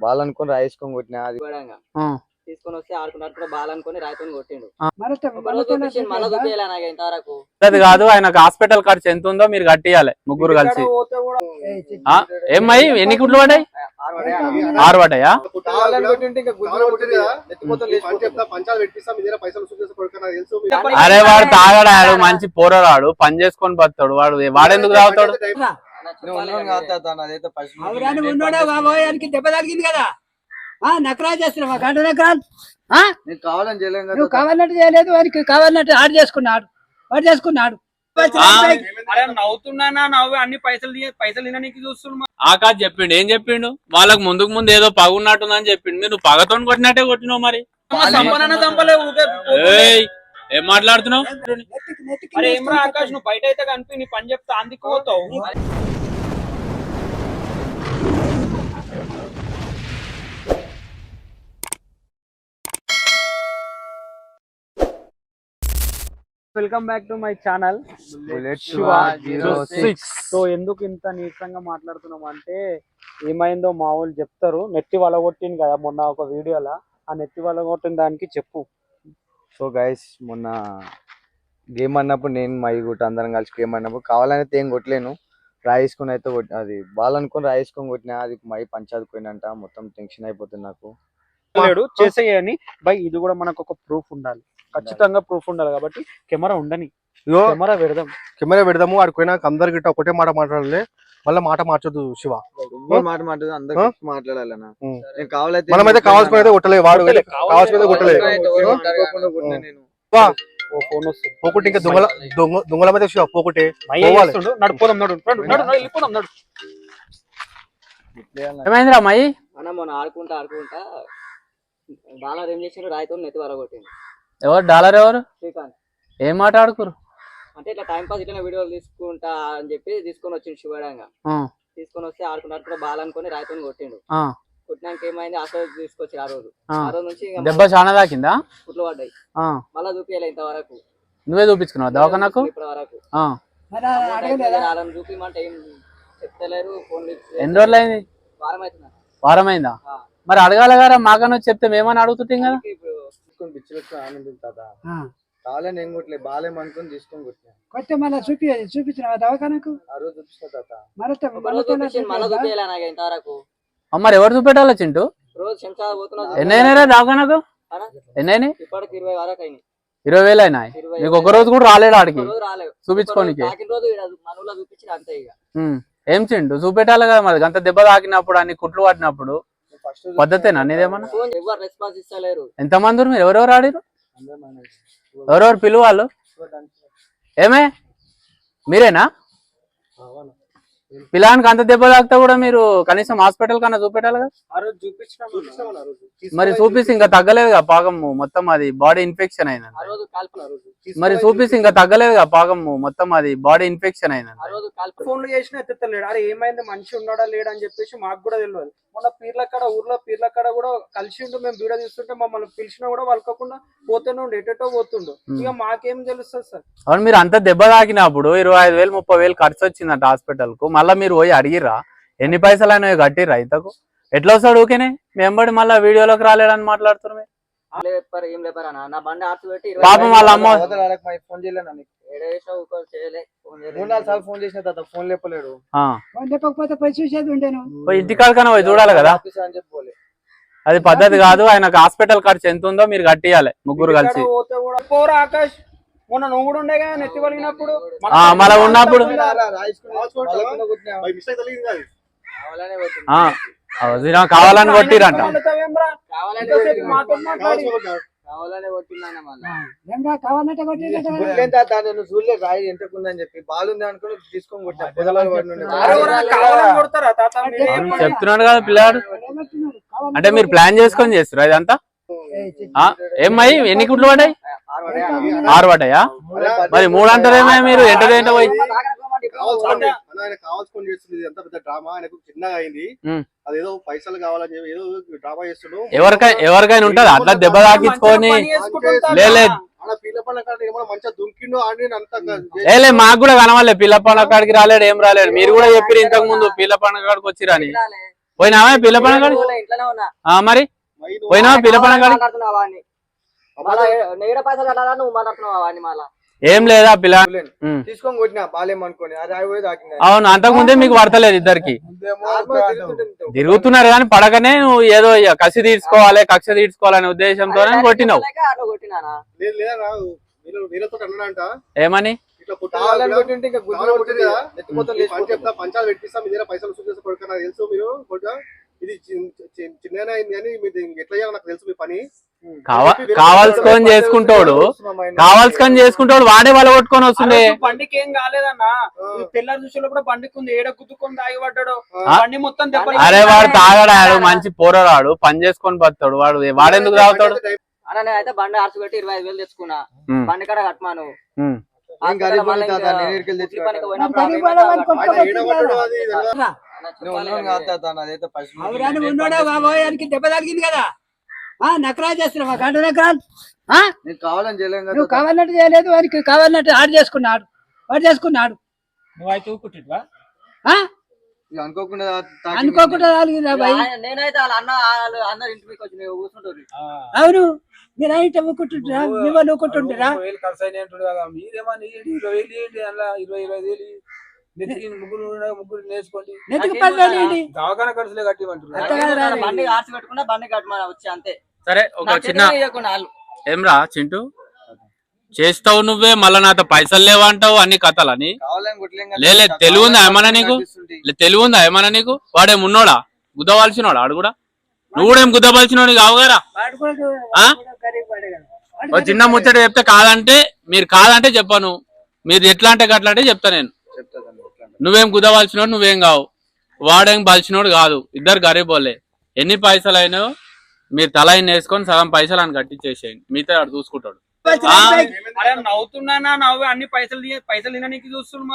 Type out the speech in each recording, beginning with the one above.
Ball అనుకుని రాయేసుకొని కొట్టినా అది. తీసుకొని వస్తే ఆడుకున్నారు కూడా బాల్ అనుకుని రాయితోని కొట్టిండు మళ్ళా నాకు ఇంతవరకు. అది కాదు ఆయనకు హాస్పిటల్ ఖర్చు ఎంత ఉందో మీరు కట్టియాలి ముగ్గురు కలిసి. ఏమ్మయి ఎన్ని కుట్లు పడ్డాయి? ఆరు పడ్డాయా. గుడ్లు. అరే వాడు తాగడాడు మంచి పోరరాడు పని చేసుకొని బతాడు వాడు వాడెందుకు తాగుతాడు? నువ్వు అవరాని నేను ఉన్నాడా బాబోయ్ ఆయనకి దెబ్బ తగిలింది కదా. ఆ నకరా చేస్తున్నావా గంట నకరాలు. కావాలని చేయలేం కదా నువ్వు కావాలన్నట్టు చేయలేదు వానికి కావాలన్నట్టు ఆడు చేసుకున్నాడు. వాడు చేసుకున్నాడు. అరే నవ్వుతున్నానా నవ్వు అన్ని పైసలు పైసలు తినడానికి చూస్తున్నా ఆకాశ్ చెప్పిండు. ఏం చెప్పిండు? వాళ్ళకి ముందుకు ముందు ఏదో పగున్నట్టుందని చెప్పిండు. మీరు పగతో కొట్టినట్టే కొట్టినావు మరి. ఏం మాట్లాడుతున్నావు? అరే ఏమరా ఆకాష్ నువ్వు బయట అయితే కనిపి నీ పని చెప్తా అందుకు పోతావు. Welcome back to my channel. So ఎందుకు ఇంత నీరసంగా మాట్లాడుతున్నాం అంటే ఏమైందో మా వాళ్ళు చెప్తారు. నెత్తి వల కొట్టింది కదా మొన్న ఒక వీడియోలో. ఆ నెత్తి వల కొట్టిన దానికి చెప్పు. సో గైస్ మొన్న గేమ్ అన్నప్పుడు నేను మై గుట్ట అందరం కలిసి గేమ్ అన్నప్పుడు కావాలని అయితే ఏం కొట్టలేను. రాయేసుకొని అయితే కొట్టి అది బాల్ అనుకుని రాయేసుకొని కొట్టినా అది మై పంచాది పోయినంట మొత్తం టెన్షన్ అయిపోతుంది నాకు. చేసేయని బై ఇది కూడా మనకు ఒక ప్రూఫ్ ఉండాలి. ఖచ్చితంగా ప్రూఫ్ ఉండాలి కాబట్టి కెమెరా ఉండని. కెమెరా పెడదాం. కెమెరా పెడదాము ఆడికి పోయినాక అందరి గిట్ట ఒకటే మాట మాట్లాడాలి. మళ్ళీ మాట మార్చొద్దు శివ. మాట మాట్లాడు అందరూ? మాట్లాడాలన్నా. నేను కావాలైతే మనమైతే కొట్టలేదు వాడు కొట్టలేదు పోకుంటే ఇంకా దొంగల దొంగ దొంగల మీద శివ పోకుంటే. నడు వెళ్ళిపోదాం నడు. ఏమైందిరా అమ్మాయి మొన్న ఆడుకుంటా ఆడుకుంటా డాలర్ ఏం చేసిండు? రాయితో నెత్తి వర కొట్టిండు ఎవరు? డాలర్ ఎవరు? శ్రీకాంత్. ఏం మాట్లాడుకురు అంటే ఇట్లా టైం పాస్ ఇట్లా వీడియోలు తీసుకుంటా అని చెప్పి తీసుకొని వచ్చిండు శివడంగా. ఆ, తీసుకొని వస్తే ఆడుకున్నారు కూడా బాల్ అనుకుని రాయితోని కొట్టిండు. ఆ, కొట్టినాక ఏమైంది? అసలు తీసుకొచ్చి ఆ రోజు. ఆ. ఆ రోజు నుంచి ఇంకా దెబ్బ చాలా తాకిందా? కుట్లు పడ్డాయి. మళ్ళా చూపించాలి ఇంతవరకు. నువ్వే చూపించుకున్నావు దవాఖానకు? ఇప్పటి వరకు ఆ, మరి అడగలేదా? వాళ్ళని చూపించమంటే ఏం చెప్తలేరు ఫోన్ ఎన్ని రోజులు అయింది? వారం అవుతుంది? వారం అయిందా. మరి అడగాల కదా మాకన్నా చెప్తే మేమని అడుగుతుంటాం కదా తీసుకొని పిచ్చిలో ఆనందం తాత ఆ. కావాలని ఏం కొట్టలేదు బాలేం అనుకుని తీసుకొని కొట్టినా. కొట్టే మళ్ళీ చూపి చూపించిన దవాఖానకు ఆ రోజు చూపించిన తాత. మరి ఎవరు చూపెట్టాలి చింటూ? రోజు శంషాబాద్ పోతున్నా ఎన్ని అయినారా దవాఖానకు? అన్నా? ఎన్ని అయినాయి ఇప్పటికి ఇరవై వరకు అయినాయి. ఇరవై వేలు ఇరవై నీకు ఒక రోజు కూడా రాలేడు ఆడికి? రాలేదు. చూపించుకోనికి. ఏం చిండు చూపెట్టాలి కదా మరి. అంత దెబ్బ తాకినప్పుడు అన్ని కుట్లు పట్టినప్పుడు ఫస్ట్ పద్ధతేనా అనేదేమన్నా ఎంతమంది ఉన్నారు? మీరు ఎవరెవరు ఆడిరు ఎవరెవరు పిలువాళ్ళు? ఏమే? మీరేనా? పిల్లానికి అంత దెబ్బ తాకితే కూడా మీరు కనీసం హాస్పిటల్ కన్నా చూపెట్టాలి కదా? ఆ రోజు చూపించిన మరి చూపిస్తే ఇంకా తగ్గలేదు కదా పాకము మొత్తం అది బాడీ ఇన్ఫెక్షన్ అయింది ఆ రోజు కాల్పు మరి చూపిస్తే ఇంకా తగ్గలేదు కదా పాకము మొత్తం అది బాడీ ఇన్ఫెక్షన్ అయింది ఆ రోజు కాల్పు ఫోన్లు చేసినా ఎత్తలేడు. అరే ఏమైంది? మనిషి ఉన్నాడా లేడా అని చెప్పేసి మాకు కూడా తెలియదు మొన్న పీర్ల కాడ ఊర్లో పీర్ల కాడ కూడా కలిసి ఉండు మేము వీడియో తీస్తుంటే మమ్మల్ని పిలిచినా కూడా వాళ్ళకకుండా పోతూనే ఉండు ఎటెటో పోతుండు. ఇక మాకేం తెలుస్తుంది సార్? అవును మీరు అంత దెబ్బ తాకినప్పుడు ఇరవై ఐదు వేలు ముప్పై వేలు ఖర్చు వచ్చిందంట హాస్పిటల్కు మళ్ళీ మీరు పోయి అడిగిర్రా? ఎన్ని పైసలు అనేవి కట్టిర్రా ఇంతకు? ఎట్లా వస్తాడు ఊకేనే? మేంబడి మళ్ళీ వీడియోలోకి రాలేడని మాట్లాడుతున్నారు మీరు. లేపారు ఏం లేపారు అన్న. నా బండి ఆర్చి పెట్టి ఇరవై పాపం వాళ్ళ అమ్మ ఫోన్ చేయలేను మూడు నాలుగు సార్లు ఫోన్ చేసిన తాత ఫోన్ లేపలేడు. పోయి చూసేది ఉండేను పోయి ఇంటికాడ కన్నా పోయి చూడాలి కదా. అని అది పద్ధతి కాదు ఆయనకు హాస్పిటల్ ఖర్చు ఎంత ఉందో మీరు కట్టియాలి ముగ్గురు కలిసి. పోరా ఆకాష్ మొన్న నువ్వు కూడా ఉండేగా నెత్తి వలిగినప్పుడు ఆ, మళ్ళా ఉన్నప్పుడు. కావాలని కొట్టిరంట. కావాలనే మళ్ళా. కావాలంటే కొట్టేది రాయి చెప్పి. అనుకుని తీసుకొని. చెప్తున్నాడు. కదా పిల్లాడు. అంటే మీరు ప్లాన్ చేసుకొని చేస్తారు ఇదంతా? ఆ, ఏమ్మయి ఎన్ని కుట్లు పడ్డాయి? ఆరు పడ్డాయా మరి మూడు అంటారేమే మీరు? ఎంటర్ ఏంటో పోయి? ఆయన కావాల్సుకొని చేస్తుంది. అంత పెద్ద డ్రామా. ఆయనకు చిన్నగా అయింది. అదేదో పైసలు కావాలని చెప్పి ఏదో డ్రామా చేస్తున్నాడు. ఎవరికై ఎవరికైనా ఉంటది. అట్లా దెబ్బ తాకించుకొని పని చేసుకుంటుంటా లే, లే. ఆడ పీల పండ్ల కాడ ఏమో మంచిగా దుంకిండు ఆడి అంత ఏలే మాకు కూడా కనవాలే పిల్ల పండుగ కాడికి రాలేడు ఏం రాలేడు. మీరు కూడా చెప్పారు ఇంతకు ముందు పిల్ల పండుగ కాడికి వచ్చిరని. పోయినావా పిల్ల పనగాడి ఇంట్లోనే ఉన్నా. ఆ మరి? పోయినావా పిల్ల పనగాడి మాట్లాడుతున్నావా అని మళ్ళా నేడ పైసలు నువ్వు మాట్లాడుతున్నావా అని మళ్ళా? ఏం లేదా పిల్ల? ఉమ్. తీసుకొని కొట్టినా బాలేమనుకోని అవును అంతకుముందే మీకు పడతలేదు ఇద్దరికి. తిరుగుతున్నారు కానీ పడకనే నువ్వు ఏదో కసి తీర్చుకోవాలి కక్ష తీర్చుకోవాలనే ఉద్దేశంతో కొట్టినావు. ఏమని? పంచాలు పెట్టిస్తాం పైసలు తెలుసు మీరు? ఇది చిన్న అయింది కానీ మీరు ఇంక ఎట్లా చేయాలో నాకు తెలుసు మీ పని. కావా కావాల్సుకొని చేసుకుంటాడు. కావాల్సుకొని చేసుకుంటాడు వాడే వాళ్ళ కొట్టుకొని వస్తుండే. బండికి ఏం కాలేదన్నా ఈ పిల్లలు చూసిన కూడా బండికి ఉంది ఏడ గుద్దుకొని తాగి పడ్డాడు? బండి మొత్తం అరే వాడు తాగడాడు మంచి పోరాడు పని చేసుకొని బతాడు వాడు వాడెందుకు తాగుతాడు? అన్న నేనైతే బండి ఆర్చి పెట్టి ఇరవై ఐదు వేలు తెచ్చుకున్నా. బండి కాడ కట్టమాను పనికి ఆయన ఉన్నాడా దెబ్బ తగిలింది కదా. చేస్తున్నావా గంట నకరాలు. నువ్వు. కావాలన్నట్టు చేయలేదు వానికి కావాలన్నట్టు ఆడు చేసుకున్నాడు. వాడు చేసుకున్నాడు. నువ్వు అయితే ఊరుకుంటున్నావా? ఆ? ఇక అనుకోకుండా. అనుకోకుండా ఆయన- నేనైతే అందరు ఇంటి కూర్చుంటారు. అవును. మీరు అయితే ఊకుంటుంటారా నువ్వు నూకుంటుంటారా ముప్పై వేలు ఖర్చు అయినాయి అంటుండు కదా మీరేమో ఇయ్యండి, ఇరవై ఇరవై. నెత్తికి ముగ్గురు ఉన్నారు, ముగ్గురు నేర్చుకోండి. నెత్తికి పదివేలు ఏంటి దవాఖాన ఖర్చులే కట్టిమంటున్నారు అంతే కదా రాదు. బండి ఆర్చి పెట్టుకున్నా బండి కట్టమని వచ్చి అంతే. సరే ఒక చిన్న ఏమ్రా చింటూ? చేస్తావు నువ్వే మళ్ళా నాతో పైసలు లేవంటావు అన్ని కథలని? కావాలని కొట్టలేం కదా. లే, లే, తాత. తెలివి ఉందా ఏమన్నా నీకు? తెలివి ఉందా ఏమన్నా నీకు? వాడే మున్నోడా గుద్దవలసినోడా ఆడు కూడా? నువ్వు కూడా ఏం గుద్దవలసినోడు కావు కదా? వాడు కూడా ఆ? వాడు కూడా గరీబ్ వాడే కదా. వాడు ఓ చిన్న ముచ్చట చెప్తే కాదంటే మీరు కాదంటే చెప్పను. మీరు ఎట్లా అంటే గట్లా అంటే చెప్తా నేను. నువ్వేం కుదవలసినోడు నువ్వేం కావు. వాడేం బలిసినోడు కాదు. ఇద్దరు గరీబోలే ఎన్ని పైసలు అయినాయో మీరు తల ఇన్ని వేసుకొని సగం పైసలు అని కట్టించేసేయండి. మిగతా వాడు చూసుకుంటాడు.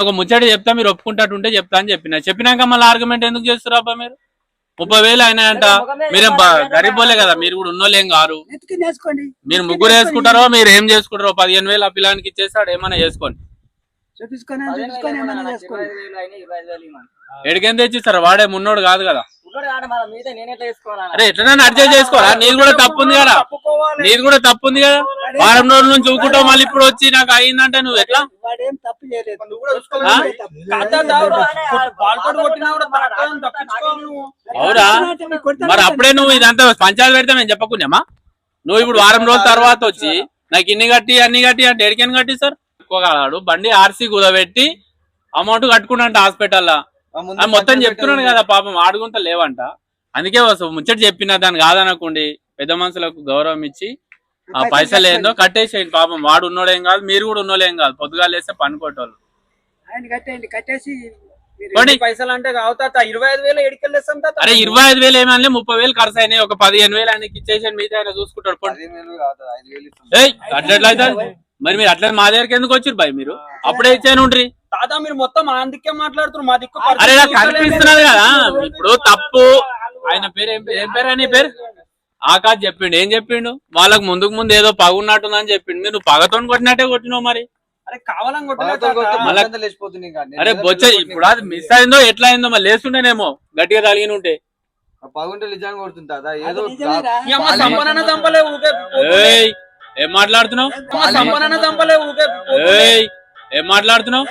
ఒక ముచ్చట చెప్తా మీరు ఒప్పుకుంటాటుంటే చెప్తా అని చెప్పిన. చెప్పినాక మళ్ళీ ఆర్గ్యుమెంట్ ఎందుకు చేస్తారు అబ్బా మీరు? ముప్పై వేలు అయినాయంట. మీరేం గరీబోలే కదా. మీరు కూడా ఉన్నోళ్ళేం కారు. నెత్తికి నేర్చుకోండి. మీరు ముగ్గురు వేసుకుంటారో మీరు ఏం చేసుకుంటారో పదిహేను వేలు ఆ పిల్లానికి ఇచ్చేస్తాడు ఏమైనా చేసుకోండి. చూపించుకొని ఏమైనా చేసుకోండి. ఎడికేం తెచ్చిస్తారు? వాడే మున్నోడు కాదు కదా? అరే ఎట్లైనా అడ్జస్ట్ చేసుకోరా నీది కూడా తప్పు ఉంది కదా. నీది కూడా తప్పు ఉంది కదా వారం రోజుల నుంచి ఊకుంటావు మళ్ళీ ఇప్పుడు వచ్చి నాకు అయిందంటే నువ్వు ఎట్లా? అవురా మరి అప్పుడే నువ్వు ఇదంతా పంచాయతీ పెడితే మేము చెప్పకున్నామా నువ్వు ఇప్పుడు వారం రోజుల తర్వాత వచ్చి నాకు ఇన్ని కట్టి అన్ని కట్టి అంటే ఎడికని కట్టి సార్ ఎక్కువగాడు బండి ఆర్సీ కుదబెట్టి అమౌంట్ కట్టుకున్నంట హాస్పిటల్లో. అది మొత్తం చెప్తున్నాను. కదా పాపం ఆడుకుంటా లేవంట. అందుకే ముచ్చట చెప్పిన దాన్ని కాదనకుండి పెద్ద మనుషులకు గౌరవం ఇచ్చి ఆ పైసలు ఏందో కట్టేసేయండి పాపం. వాడు ఉన్నోడేం కాదు మీరు కూడా ఉన్నోళ్ళేం కాదు. పొద్దుగా లేస్తే పని కొట్టోళ్ళు ఆయన కట్టేయండి కట్టేసి మీరు పోనీ. ఎన్ని పైసలు అంటే ఇరవై ఐదు వేలు ఎడికెళ్ళేస్తాం తాత. అరే ఇరవై ఐదు వేలు ఏమన్నా ముప్పై వేలు ఖర్చు అయినాయి. ఒక పదిహేను వేలు ఆయనకి ఇచ్చేసాడు మిగతా ఆయన చూసుకుంటాడు. మరి మీరు అట్లా మా దగ్గరికి ఎందుకు వచ్చారు బాయ్ మీరు? అప్పుడే ఇచ్చాను తాత మీరు మొత్తం మా దిక్కే మాట్లాడుతున్నారు. మా దిక్కు అరే నాకు కదా. ఇప్పుడు తప్పు. ఆయన పేరు ఏం పేరు? ఏం పేరు అని పేరు? ఆకాశ్ చెప్పిండు. ఏం చెప్పిండు? వాళ్ళకి ముందుకు ముందు ఏదో పగున్నట్టుందని చెప్పిండు. మీరు నువ్వు పగతో కొట్టినట్టే కొట్టినావు మరి. అరే బొచ్చ ఇప్పుడు అది మిస్ అయిందో ఎట్లా అయిందో మరి లేస్తుండేనేమో. గట్టిగా తగిలిన ఉంటే. ఆ పగుంటే నిజంగా కొడుతుంది తాత. ఏదో ఏం మాట్లాడుతున్నావు? ఏం మాట్లాడుతున్నావు?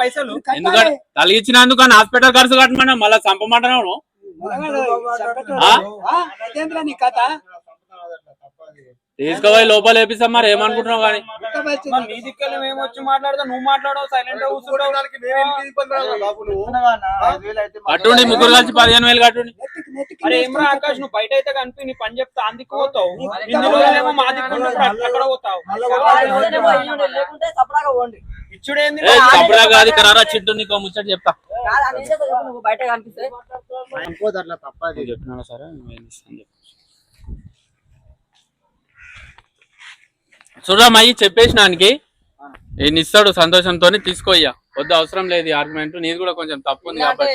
పైసలు. ఎందుకంటే తలిగించినందుకు అని హాస్పిటల్ ఖర్చు కట్టమన్నా మళ్ళీ చంపమంటున్నావు మగవాడు, చంపటోడు. ఆ? ఆ? అదేంద్రా నీ కథ తీసుకుపోయి లోపల వేపిస్తాం మరి ఏమనుకుంటున్నావు కానీ. మరి నీ మేము వచ్చి మాట్లాడదాం నువ్వు మాట్లాడవు సైలెంట్గా కూర్చుంటావు. కట్టుండి ముగ్గురు కలిసి పదిహేను వేలు కట్టుండి. అరే ఏమ్రా ఆకాష్ నువ్వు బయట అయితే కనిపి నీ పని చెప్తా అందుకు పోతావు. ఇందులో ఏమో మా దిక్కు అక్కడ పోతావు. వాడు ఇస్తేనేమో ఇయ్యండి, లేకుంటే సపడాగా పోండి. ఇచ్చుడేంది? ఏ తప్పుడా కాదు ఇక్కడ రా చిట్టు నీకు ముచ్చట చెప్తా. బయట కనిపిస్తే. సరే చూడమయ్యి చెప్పేసినానికి. ఈయన ఇస్తాడు సంతోషంతో తీసుకోయ్యా వద్దు అవసరం లేదు ఆర్గ్యుమెంట్ నీది కూడా కొంచెం తప్పు ఉంది కాబట్టి.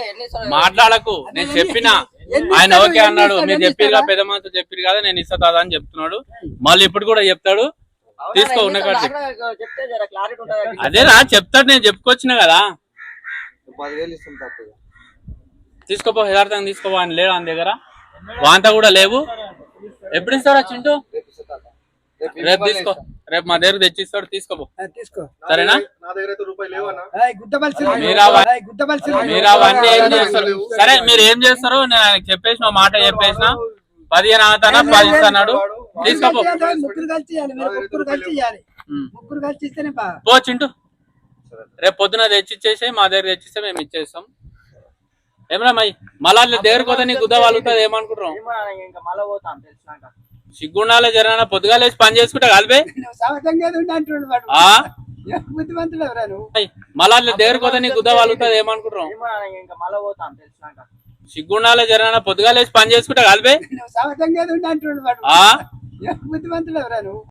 మాట్లాడకు. నేను చెప్పిన. ఆయన ఇస్తాడు, ఓకే అన్నాడు. ఇస్తాడు, మీరు ఎన్ని చెప్పిరు ఇస్తాడా? పెద్ద మనసు చెప్పిరు కదా నేను ఇస్తా తాదా అని చెప్తున్నాడు. మళ్ళీ ఇప్పుడు కూడా చెప్తాడు. తీసుకో, ఉన్న అదేరా చెప్తాడు నేను చెప్పుకొచ్చిన కదా. తీసుకోపో యథార్థంగా తీసుకోపో అని లేడు ఆయన దగ్గర. వాంత కూడా లేవు. ఎప్పుడు ఇస్తారా చింటూ? రేపు తీసుకో. రేపు మా దగ్గర తెచ్చిస్తాడు తీసుకోపో. ఆ, తీసుకో. సరేనా? దగ్గర మీరు అవన్నీ ఏం చేస్తారు? సరే మీరు ఏం చేస్తారు? నేను చెప్పేసిన మాట చెప్పేసిన. పదిహేను అవుతానా పది ఇస్తాడు తీసుకోపో. పో చింటూ. రేపు పొద్దున తెచ్చిచ్చేసి మా దగ్గర తెచ్చిస్తే మేము ఇచ్చేస్తాం. ఏమన్నా మై? మళ్ళా దగ్గరకు పోతే నీకు గుద్ద వాలుగుతుంది ఏమనుకుంటున్నాం సిగ్గుండాలే జరనా పొద్దుగా లేచి పని చేసుకుంటా బుద్ధిమంతుడు మై, మళ్ళా దగ్గరకు పోతే నీకు గుద్ద వాలుగుతుంది ఏమనుకుంటున్నాం ఏమో అన్న, ఇంకా మళ్ళా పోతాం తెలిసినాక. సిగ్గుండాలే జరనా పొద్దుగా లేచి పని చేసుకుంటా బుద్ధిమంతుడు నువ్వు